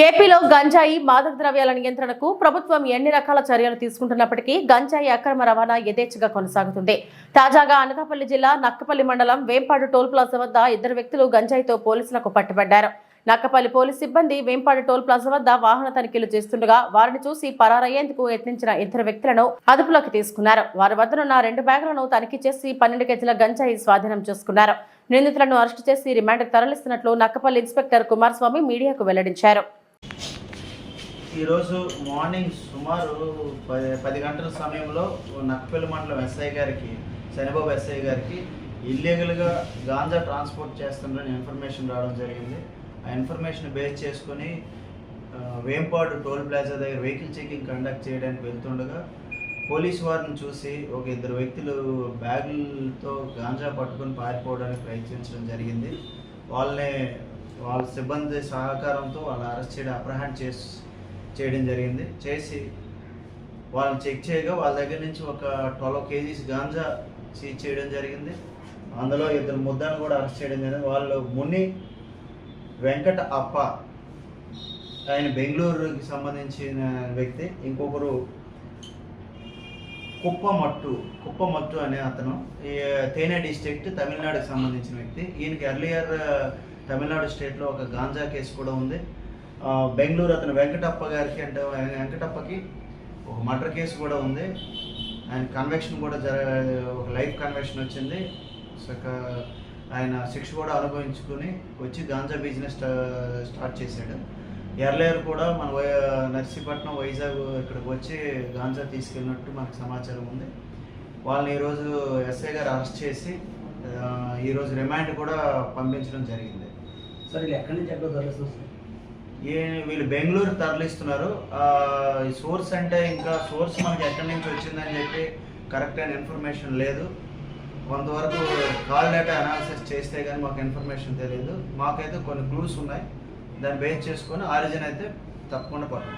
ఏపీలో గంజాయి మాదక ద్రవ్యాల నియంత్రణకు ప్రభుత్వం ఎన్ని రకాల చర్యలు తీసుకుంటున్నప్పటికీ గంజాయి అక్రమ రవాణా యథేచ్ఛగా కొనసాగుతుంది. తాజాగా అనకాపల్లి జిల్లా నక్కపల్లి మండలం వేంపాడు టోల్ ప్లాజా వద్ద ఇద్దరు వ్యక్తులు గంజాయితో పోలీసులకు పట్టుబడ్డారు. నక్కపల్లి పోలీస్ సిబ్బంది వేంపాడు టోల్ ప్లాజా వద్ద వాహన తనిఖీలు చేస్తుండగా వారిని చూసి పరారయ్యేందుకు యత్నించిన ఇద్దరు వ్యక్తులను అదుపులోకి తీసుకున్నారు. వారి వద్దనున్న రెండు బ్యాగులను తనిఖీ చేసి పన్నెండు కేజీల గంజాయి స్వాధీనం చేసుకున్నారు. నిందితులను అరెస్టు చేసి రిమాండ్కు తరలిస్తున్నట్లు నక్కపల్లి ఇన్స్పెక్టర్ కుమారస్వామి మీడియాకు వెల్లడించారు. ఈరోజు మార్నింగ్ సుమారు పది పది గంటల సమయంలో నక్కపల్లి మండలం ఎస్ఐ గారికి శనిబాబు ఎస్ఐ గారికి ఇల్లీగల్గా గాంజా ట్రాన్స్పోర్ట్ చేస్తున్నారని ఇన్ఫర్మేషన్ రావడం జరిగింది. ఆ ఇన్ఫర్మేషన్ బేస్ చేసుకొని వేంపాడు టోల్ ప్లాజా దగ్గర వెహికల్ చెకింగ్ కండక్ట్ చేయడానికి వెళ్తుండగా పోలీస్ వారిని చూసి ఒక ఇద్దరు వ్యక్తులు బ్యాగులతో గాంజా పట్టుకొని పారిపోవడానికి ప్రయత్నించడం జరిగింది. వాళ్ళని వాళ్ళ సిబ్బంది సహకారంతో వాళ్ళని అరెస్ట్ చేయడం అప్రహాండ్ చేసి చేయడం జరిగింది. చేసి వాళ్ళని చెక్ చేయగా వాళ్ళ దగ్గర నుంచి ఒక ట్వెల్వ్ కేజీస్ గాంజా సీజ్ చేయడం జరిగింది. అందులో ఇద్దరు ముద్దాను కూడా అరెస్ట్ చేయడం జరిగింది. వాళ్ళు ముని వెంకట అప్ప ఆయన బెంగళూరుకి సంబంధించిన వ్యక్తి. ఇంకొకరు కుప్పమట్టు కుప్పమట్టు అనే అతను. ఈ తేనె డిస్ట్రిక్ట్ తమిళనాడుకి సంబంధించిన వ్యక్తి. ఈయనకి ఎర్లియర్ తమిళనాడు స్టేట్లో ఒక గాంజా కేసు కూడా ఉంది. బెంగళూరు అతను వెంకటప్ప గారికి అంటే వెంకటప్పకి ఒక మర్డర్ కేసు కూడా ఉంది. ఆయన కన్వెక్షన్ కూడా జర ఒక లైఫ్ కన్వెక్షన్ వచ్చింది. సో ఆయన శిక్ష కూడా అనుభవించుకుని వచ్చి గాంజా బిజినెస్ స్టార్ట్ చేశాడు. ఎర్లేయర్ కూడా మన వై- నర్సీపట్నం వైజాగ్ ఇక్కడికి వచ్చి గాంజా తీసుకెళ్ళినట్టు మనకు సమాచారం ఉంది. వాళ్ళని ఈరోజు ఎస్ఐ గారు అరెస్ట్ చేసి ఈరోజు రిమాండ్ కూడా పంపించడం జరిగింది. సరే ఎక్కడి నుంచి ఎక్కడ తరలిస్తుంది ఏ వీళ్ళు బెంగళూరు తరలిస్తున్నారు. సోర్స్ అంటే ఇంకా సోర్స్ మనకి ఎక్కడి నుంచి వచ్చిందని చెప్పి కరెక్ట్ అయిన ఇన్ఫర్మేషన్ లేదు. కొంతవరకు కాల్ డేటా అనాలిసిస్ చేస్తే కానీ మాకు ఇన్ఫర్మేషన్ తెలియదు మాకైతే కొన్ని క్లూస్ ఉన్నాయి. దాన్ని బేస్ చేసుకొని ఆరిజిన్ అయితే తప్పకుండా పడుతుంది.